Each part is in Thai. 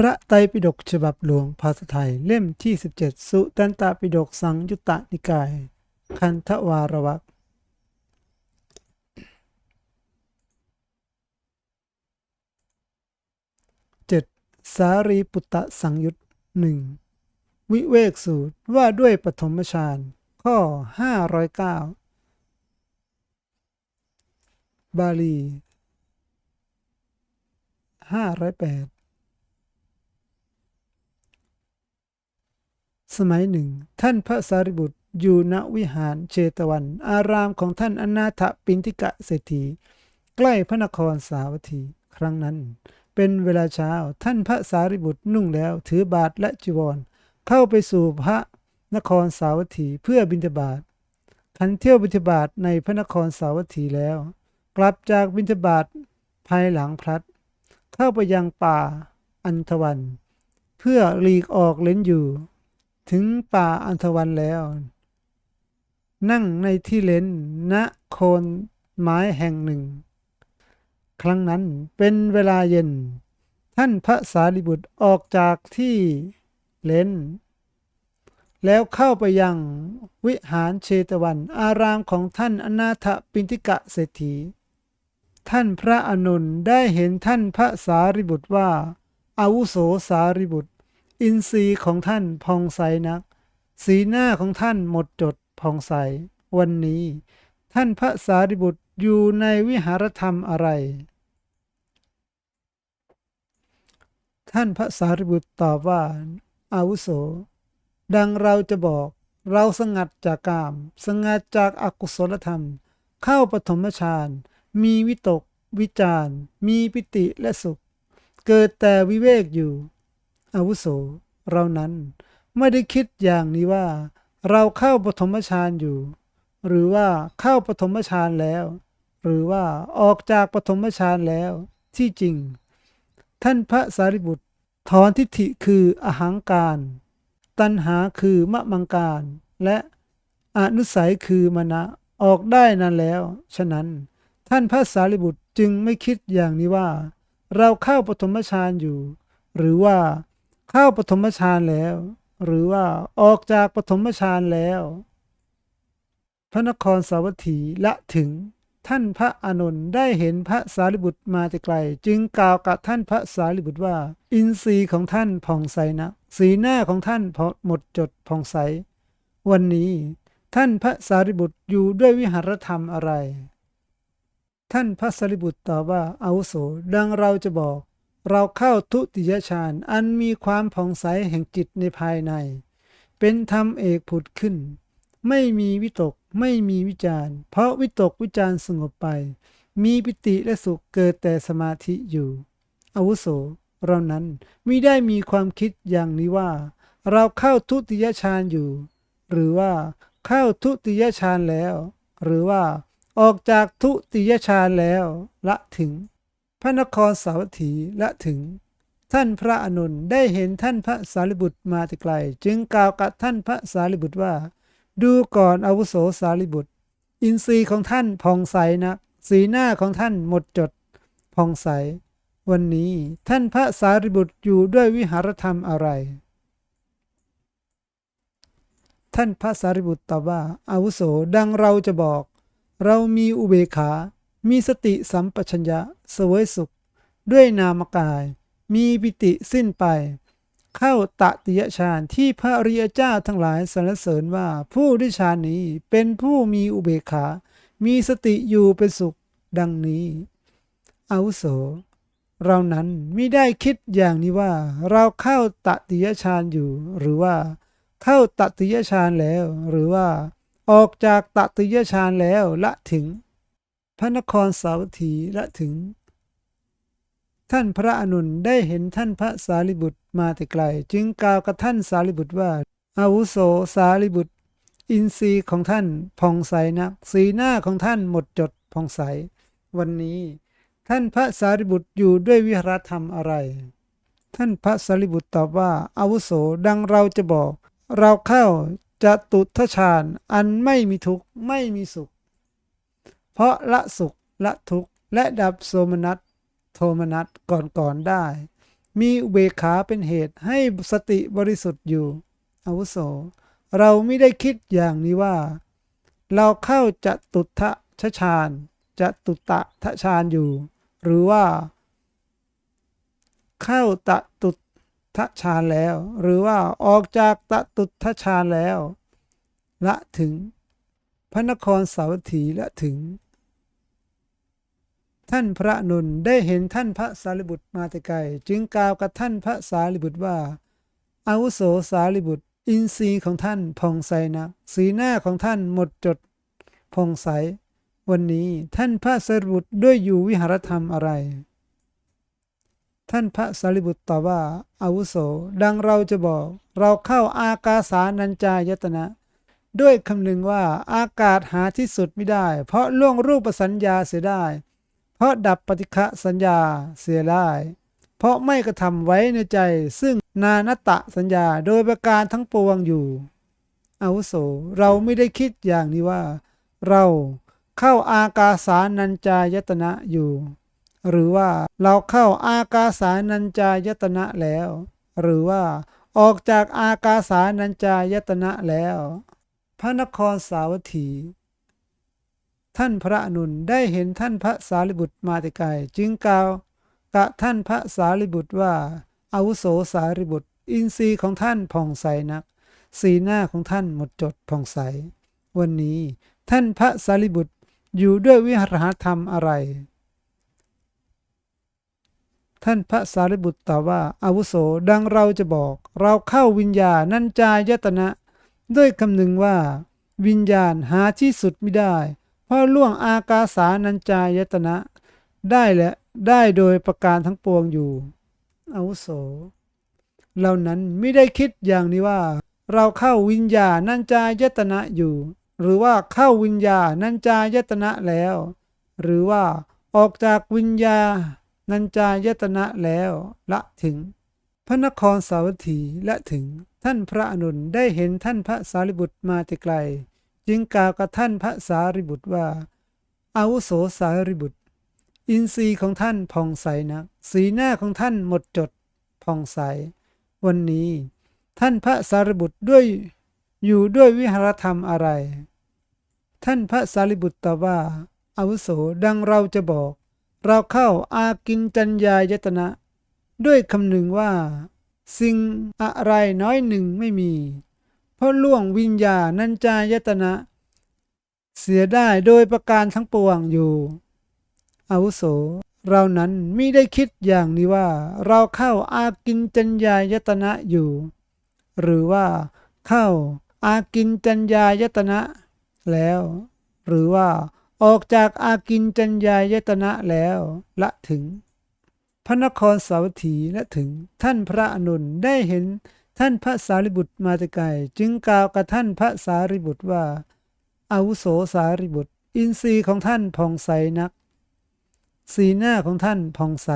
พระไตรปิฎกฉบับหลวงภาษาไทยเล่มที่ 17 สุตันตปิฎกสังยุตตนิกาย คันธวารวักเจ็ดสารีปุตตะสังยุตหนึ่งวิเวกสูตรว่าด้วยปฐมฌานข้อ 509 บาลี 508 สมัยหนึ่ง ท่านพระสารีบุตรอยู่ณวิหารเชตวัน อารามของท่านอนาถปินทิกะเศรษฐี ใกล้พระนครสาวัตถี ครั้งนั้น เป็นเวลาเช้าท่านพระสารีบุตรนุ่งแล้วถือบาทและจีวร เข้าไปสู่พระนครสาวัตถีเพื่อบิณฑบาตขันเที่ยวบิณฑบาตในพระนครสาวัตถีแล้ว กลับจากบิณฑบาตภายหลังพลัด เข้าไปยังป่าอันทวัน เพื่อหลีกออกเล่นอยู่ ถึงป่าอันทวันแล้ว นั่งในที่เลนณโคนไม้แห่งหนึ่ง ครั้งนั้นเป็นเวลาเย็น ท่านพระสารีบุตรออกจากที่เลนแล้วเข้าไปยังวิหารเชตวัน อารามของท่านอนาถปินทิกะเศรษฐี ท่านพระอนุนได้เห็นท่านพระสารีบุตรว่าอาวุโสสารีบุตร อินทรีย์ของท่านพองใสนัก สีหน้าของท่านหมดจดพองใส วันนี้ ท่านพระสารีบุตรอยู่ในวิหารธรรมอะไร ท่านพระสารีบุตรตอบว่า อาวุโส ดังเราจะบอก เราสงัดจากกาม สงัดจากอากุศลธรรม เข้าปฐมฌาน มีวิตก วิจารมีปิติและสุข เกิดแต่วิเวกอยู่ อาวุโสเรานั้นไม่ได้คิดอย่างนี้ว่า เราเข้าปฐมฌานอยู่ หรือว่าเข้าปฐมฌานแล้ว หรือว่าออกจากปฐมฌานแล้ว ที่จริง ท่านพระสารีบุตรถอนทิฏฐิคืออหังการ ตัณหาคือมะมังการ และอนุสัยคือมณะออกได้นานแล้ว ฉะนั้นท่านพระสารีบุตรจึงไม่คิดอย่างนี้ว่า เราเข้าปฐมฌานอยู่ หรือว่า เข้าปฐมฌานแล้ว หรือว่าออกจากปฐมฌานแล้ว พระนครสาวัตถีละถึงท่านพระอานนท์ได้เห็นพระสารีบุตรมาแต่ไกล จึงกล่าวกับท่านพระสารีบุตรว่า อินทรีย์ของท่านผ่องใสนะสีหน้าของท่านหมดจดผ่องใส วันนี้ท่านพระสารีบุตรอยู่ด้วยวิหารธรรมอะไร ท่านพระสารีบุตรตอบว่าอาวุโสดังเราจะบอก เราเข้าทุติยฌานอันมีความผ่องใสแห่งจิตในภายใน เป็นธรรมเอกผุดขึ้น ไม่มีวิตกไม่มีวิจารเพราะวิตกวิจารสงบไป มีปิติและสุขเกิดแต่สมาธิอยู่ อาวุโสเรานั้นมิได้มีความคิดอย่างนี้ว่า เราเข้าทุติยฌานอยู่ หรือว่าเข้าทุติยฌานแล้ว หรือว่าออกจากทุติยฌานแล้วละถึง พระนครสาวัตถีและถึง ท่านพระอนุนได้เห็นท่านพระสารีบุตรมาแต่ไกล จึงกล่าวกับท่านพระสารีบุตรว่า ดูก่อนอาวุโสสารีบุตร อินทรีย์ของท่านผ่องใสนะสีหน้าของท่านหมดจดผ่องใส วันนี้ท่านพระสารีบุตรอยู่ด้วยวิหารธรรมอะไร ท่านพระสารีบุตรตอบว่าอาวุโสดังเราจะบอก เรามีอุเบกขา มีสติสัมปชัญญะเสวยสุข ด้วยนามกาย มีปิติสิ้นไป เข้าตติยฌานที่พระริยเจ้าทั้งหลายสรรเสริญว่าผู้ได้ฌานนี้เป็นผู้มีอุเบกขา มีสติอยู่เป็นสุขดังนี้อาวุโสเรานั้นไม่ได้คิดอย่างนี้ว่า เราเข้าตติยฌานอยู่ หรือว่า เข้าตติยฌานแล้ว หรือว่า ออกจากตติยฌานแล้วละถึง พระนครสาวัตถีละถึง ท่านพระอนุนได้เห็นท่านพระสารีบุตรมาแต่ไกล จึงกล่าวกับท่านสารีบุตรว่า อาวุโสสารีบุตร อินทรีย์ของท่านผ่องใสนัก สีหน้าของท่านหมดจดผ่องใส วันนี้ท่านพระสารีบุตรอยู่ด้วยวิหารธรรมอะไร ท่านพระสารีบุตรตอบว่า อาวุโสดังเราจะบอก เราเข้าจะตุทฌานอันไม่มีทุกข์ไม่มีสุข เพราะละสุขละทุกข์และดับโสมนัสโทมนัสก่อนๆได้ มีอุเบกขาเป็นเหตุให้สติบริสุทธิ์อยู่อาวุโส เราไม่ได้คิดอย่างนี้ว่า เราเข้าจะตุทะชฌานจะตุตะทะฌานอยู่ หรือว่า เข้าตะตุทะฌานแล้ว หรือว่าออกจากตะตุทะฌานแล้ว ละถึง พระนครสาวัตถีละถึง ท่านพระนนได้เห็นท่านพระสารีบุตรมาแต่ไกลจึงกล่าวกับท่านพระสารีบุตรว่าอาวุโสสารีบุตร อินทรีย์ของท่านผ่องใสนักสีหน้าของท่านหมดจดผ่องใส วันนี้ท่านพระสารีบุตรด้วยอยู่วิหารธรรมอะไร ท่านพระสารีบุตรตอบว่าอาวุโสดังเราจะบอก เราเข้าอากาสานัญจายตนะด้วยคำนึงว่าอากาศหาที่สุดไม่ได้ เพราะล่วงรูปสัญญาเสียได้ เพราะดับปฏิฆะสัญญาเสียได้ เพราะไม่กระทำไว้ในใจ ซึ่งนานตะสัญญาโดยประการทั้งปวงอยู่อาวุโสเราไม่ได้คิดอย่างนี้ว่า เราเข้าอากาสานัญจายตนะอยู่ หรือว่าเราเข้าอากาสานัญจายตนะแล้ว หรือว่าออกจากอากาสานัญจายตนะแล้ว พระนครสาวัตถี ท่านพระอนุนได้เห็นท่านพระสารีบุตรมาแต่ไกลจึงกล่าวกับท่านพระสารีบุตรว่าอาวุโสสารีบุตร อินทรีย์ของท่านผ่องใสนัก สีหน้าของท่านหมดจดผ่องใส วันนี้ท่านพระสารีบุตรอยู่ด้วยวิหารธรรมอะไร ท่านพระสารีบุตรตอบว่าอาวุโสดังเราจะบอก เราเข้าวิญญาณนัญจายตนะ ด้วยคำนึงว่า วิญญาณหาที่สุดไม่ได้ เพราะล่วงอากาสานัญจายตนะ ได้และได้โดยประการทั้งปวงอยู่อาวุโส เหล่านั้นไม่ได้คิดอย่างนี้ว่า เราเข้าวิญญาณนัญจายตนะอยู่ หรือว่าเข้าวิญญาณนัญจายตนะแล้ว หรือว่าออกจากวิญญาณนัญจายตนะแล้วละถึง พระนครสาวัตถีและถึงท่านพระอนุนได้เห็นท่านพระสารีบุตรมาแต่ไกล จึงกล่าวกับท่านพระสารีบุตรว่าอาวุโสสารีบุตร อินทรีย์ของท่านผ่องใสนักสีหน้าของท่านหมดจดผ่องใส วันนี้ท่านพระสารีบุตรด้วยอยู่ด้วยวิหารธรรมอะไร ท่านพระสารีบุตรตอบว่าอาวุโสดังเราจะบอก เราเข้าอากินจัญญายตนะ ด้วยคำหนึ่งว่า สิ่งอะไรน้อยหนึ่งไม่มี เพราะล่วงวิญญาณัญจายตนะ เสียได้โดยประการทั้งปวงอยู่ อาวุโส เรานั้นไม่ได้คิดอย่างนี้ว่า เราเข้าอากินจัญญายตนะอยู่ หรือว่าเข้าอากินจัญญายตนะ แล้ว หรือว่าออกจากอากินจัญญายตนะแล้วละถึง พระนครสาวัตถีและถึงท่านพระอนุนได้เห็น ท่านพระสารีบุตรมาต่ไกลจึงกล่าวกับท่านพระสารีบุตรว่าอาวุโสสารีบุตร อินทรีย์ของท่านผ่องใสนัก สีหน้าของท่านผ่องใส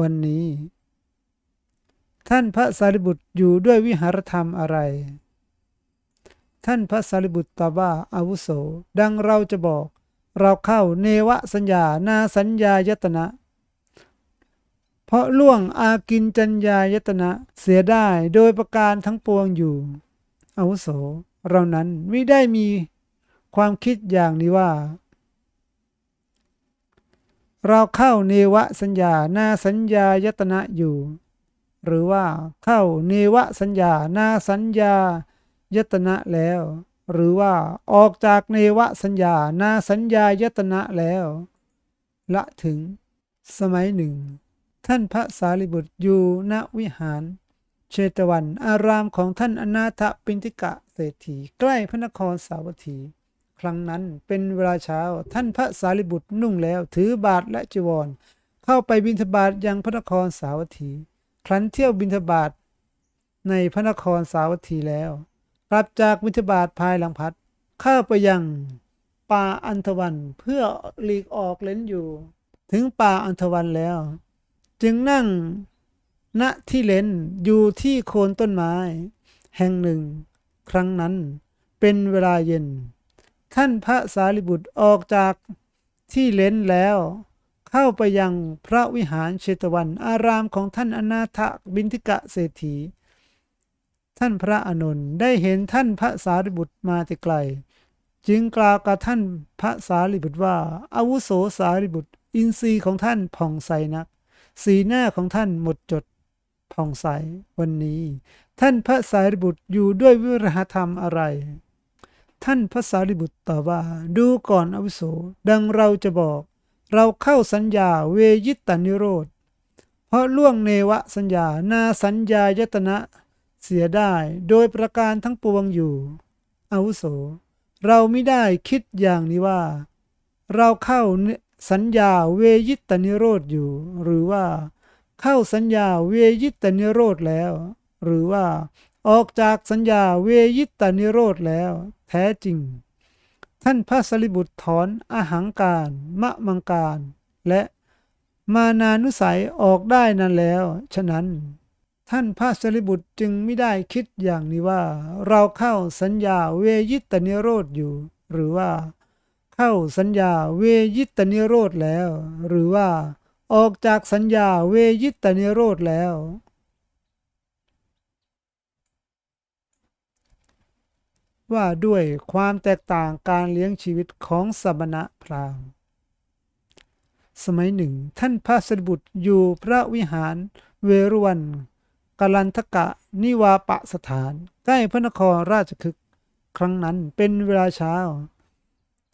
วันนี้ ท่านพระสารีบุตรอยู่ด้วยวิหารธรรมอะไร ท่านพระสารีบุตรตอบว่าอาวุโส ดังเราจะบอก เราเข้าเนวสัญญา นาสัญญายตนะ เพราะล่วงอากินจัญญายตนะเสียได้โดยประการทั้งปวงอยู่อาวุโสเรานั้นไม่ได้มีความคิดอย่างนี้ว่า เราเข้าเนวสัญญานาสัญญายตนะอยู่ หรือว่าเข้าเนวสัญญานาสัญญายตนะแล้ว หรือว่าออกจากเนวสัญญานาสัญญายตนะแล้ว ละถึงสมัยหนึ่ง ท่านพระสารีบุตรอยู่ณวิหาร เชตวันอารามของท่านอนาถปินติกะเศรษฐีใกล้พระนครสาวัตถี ครั้งนั้นเป็นเวลาเช้าท่านพระสารีบุตรนุ่งแล้วถือบาทและจีวร เข้าไปบิณฑบาตยังพระนครสาวัตถี ครั้นเที่ยวบิณฑบาตในพระนครสาวัตถีแล้วกลับจากบิณฑบาตภายหลังพัดเข้าไปยังป่าอันธวันเพื่อหลีกออกเล่นอยู่ ถึงป่าอันธวันแล้ว จึงนั่งณที่เลนอยู่ที่โคนต้นไม้ แห่งหนึ่ง ครั้งนั้นเป็นเวลาเย็น ท่านพระสารีบุตรออกจากที่เลนแล้ว เข้าไปยังพระวิหารเชตวัน อารามของท่านอนาถบินทิกะเศรษฐี ท่านพระอนนท์ได้เห็นท่านพระสารีบุตรมาแต่ไกล จึงกล่าวกับท่านพระสารีบุตรว่าอาวุโสสารีบุตร อินทรีย์ของท่านผ่องใสนัก สีหน้าของท่านหมดจดผ่องใสวันนี้ ท่านพระสารีบุตรอยู่ด้วยวิรหธรรมอะไร ท่านพระสารีบุตรตอบว่าดูก่อนอาวุโสดังเราจะบอก เราเข้าสัญญาเวยิตตนิโรธ เพราะล่วงเนวะสัญญานาสัญญายตนะเสียได้โดยประการทั้งปวงอยู่อาวุโส เราไม่ได้คิดอย่างนี้ว่า เราเข้า สัญญาเวยิตตนิโรธอยู่ หรือว่า เข้าสัญญาเวยิตตนิโรธแล้ว หรือว่า ออกจากสัญญาเวยิตตนิโรธแล้ว แท้จริง ท่านพระสารีบุตรถอนอาหังการมะมังการ และมานานุสัยออกได้นั้นแล้ว ฉะนั้น ท่านพระสารีบุตรจึงไม่ได้คิดอย่างนี้ว่า เราเข้าสัญญาเวยิตตนิโรธอยู่ หรือว่า เข้าสัญญาเวยิตนิโรธแล้ว หรือว่า ออกจากสัญญาเวยิตนิโรธแล้ว ว่าด้วยความแตกต่างการเลี้ยงชีวิตของสมณะพราหมณ์สมัยหนึ่ง ท่านพระสารีบุตรอยู่พระวิหารเวรุวันกลันทกะนิวาปะสถาน ใกล้พระนครราชคฤห์ครั้งนั้นเป็นเวลาเช้า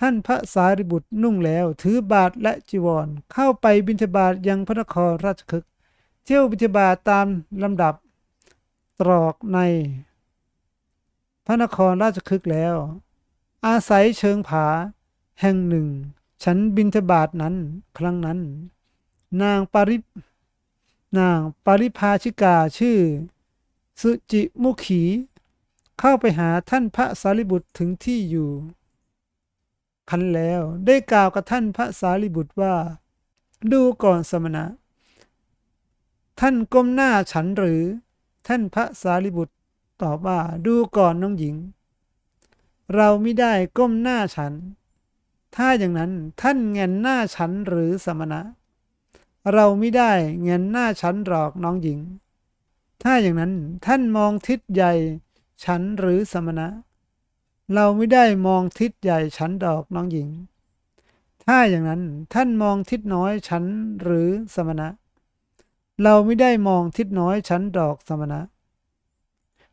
ท่านพระสารีบุตรนุ่งแล้ว ถือบาทและจีวร เข้าไปบิณฑบาตยังพระนครราชคฤห์เที่ยวบิณฑบาตตามลำดับ ตรอกใน พระนครราชคฤห์แล้ว อาศัยเชิงผา แห่งหนึ่ง ฉันบิณฑบาตนั้นครั้งนั้น นางปารินางปาริภาชิกาชื่อ สุจิมุขี เข้าไปหาท่านพระสารีบุตรถึงที่อยู่ คันแล้วได้กล่าวกับท่านพระสารีบุตรว่า ดูก่อนสมณะ ท่านก้มหน้าฉันหรือ ท่านพระสารีบุตรตอบว่าดูก่อนน้องหญิง เราไม่ได้ก้มหน้าฉัน ถ้าอย่างนั้นท่านเงนหน้าฉันหรือสมณะ เราไม่ได้เงนหน้าฉันหรอกน้องหญิง ถ้าอย่างนั้นท่านมองทิศใหญ่ฉันหรือสมณะ เราไม่ได้มองทิศใหญ่ฉันดอกน้องหญิง ถ้าอย่างนั้นท่านมองทิศน้อยฉันหรือสมณะ เราไม่ได้มองทิศน้อยฉันดอกสมณะ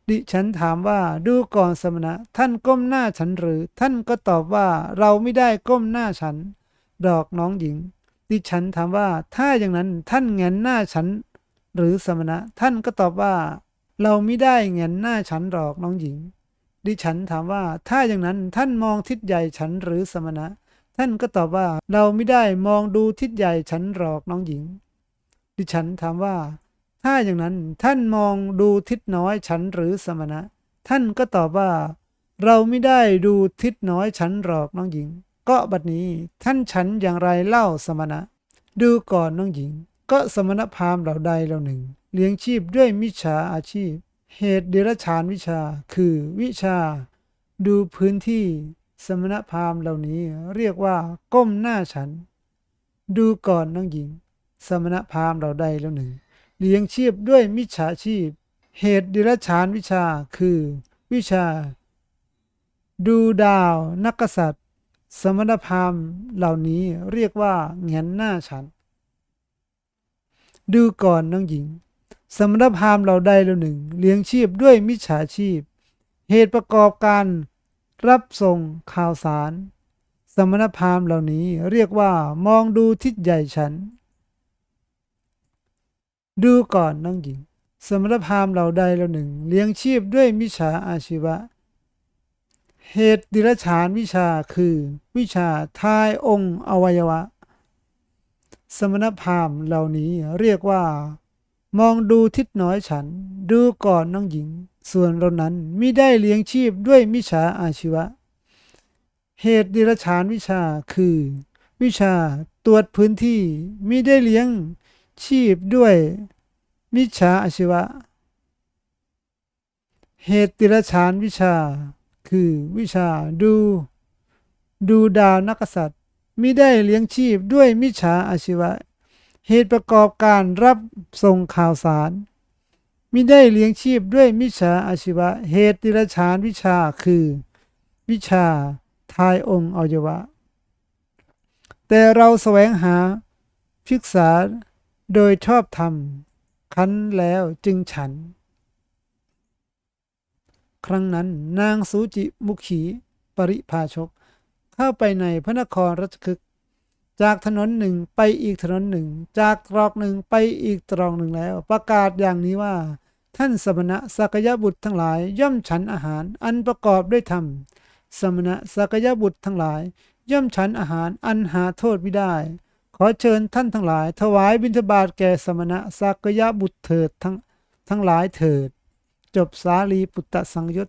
ดิฉันถามว่าดูก่อนสมณะ ท่านก้มหน้าฉันหรือ ท่านก็ตอบว่าเราไม่ได้ก้มหน้าฉัน ดอกน้องหญิง ดิฉันถามว่าถ้าอย่างนั้นท่านเงนหน้าฉัน หรือสมณะ ท่านก็ตอบว่า เราไม่ได้เงนหน้าฉันดอกน้องหญิง ดิฉันถามว่าถ้าอย่างนั้นท่านมองทิศใหญ่ฉันหรือสมณะ ท่านก็ตอบว่าเราไม่ได้มองดูทิศใหญ่ฉันหรอกน้องหญิง ดิฉันถามว่า ถ้าอย่างนั้นท่านมองดูทิศน้อยฉันหรือสมณะ ท่านก็ตอบว่า เราไม่ได้ดูทิศน้อยฉันหรอกน้องหญิง ก็บัดนี้ท่านฉันอย่างไรเล่าสมณะ ดูก่อนน้องหญิง ก็สมณพราหมณ์เหล่าใดเหล่าหนึ่ง เลี้ยงชีพด้วยมิจฉาอาชีพ เหตุเดรัจฉานวิชาคือวิชา ดูพื้นที่สมณพราหมณ์เหล่านี้เรียกว่า ก้มหน้าฉัน ดูก่อนน้องหญิง สมณพราหมณ์เหล่าใดเหล่าหนึ่ง เลี้ยงชีพด้วยมิจฉาชีพ เหตุเดรัจฉานวิชาคือ วิชา ดูดาว นักกษัตริย์ สมณพราหมณ์เหล่านี้เรียกว่าเงนหน้าฉัน ดูก่อนน้องหญิง สมณพราหมณ์เหล่าใดเหล่าหนึ่ง เลี้ยงชีพด้วยมิจฉาชีพ เหตุประกอบการรับส่งข่าวสาร สมณพราหมณ์เหล่านี้เรียกว่ามองดูทิศใหญ่ฉัน ดูก่อนน้องหญิง สมณพราหมณ์เหล่าใดเหล่าหนึ่ง เลี้ยงชีพด้วยมิจฉาอาชีวะ เหตุดิรฉานวิชาคือ วิชาทายองค์อวัยวะ สมณพราหมณ์เหล่านี้เรียกว่า มองดูทิศน้อยฉัน ดูก่อนน้องหญิง ส่วนเรานั้นมิได้เลี้ยงชีพด้วยมิจฉาอาชีวะ เหตุดิรฉานวิชาคือ วิชาตรวจพื้นที่มิได้เลี้ยงชีพด้วยมิจฉาอาชีวะ เหตุดิรฉานวิชา คือวิชาดู ดูดาวนักษัตริย์มิได้เลี้ยงชีพด้วยมิจฉาอาชีวะ เหตุประกอบการรับส่งข่าวสารมิได้เลี้ยงชีพด้วยมิจฉาอาชีวะ เหตุดิรชานวิชาคือ วิชาทายองค์อวัยวะ แต่เราแสวงหาศึกษาโดยชอบธรรมคันแล้วจึงฉัน ครั้งนั้นนางสูจิมุขีปริภาชก เข้าไปในพระนครรัชคฤห์ จากถนนหนึ่งไปอีกถนนหนึ่ง จากตรอกหนึ่งไปอีกตรอกหนึ่งแล้ว ประกาศอย่างนี้ว่า ท่านสมณะสักยบุตรทั้งหลายย่อมฉันอาหารอันประกอบด้วยธรรมสมณะสักยบุตรทั้งหลาย ย่อมฉันอาหารอันหาโทษไม่ได้ ขอเชิญท่านทั้งหลาย ถวายบิณฑบาตแก่สมณะสักยบุตรเถิดทั้งทั้งหลายเถิด จบสาลีปุตตะสังยุต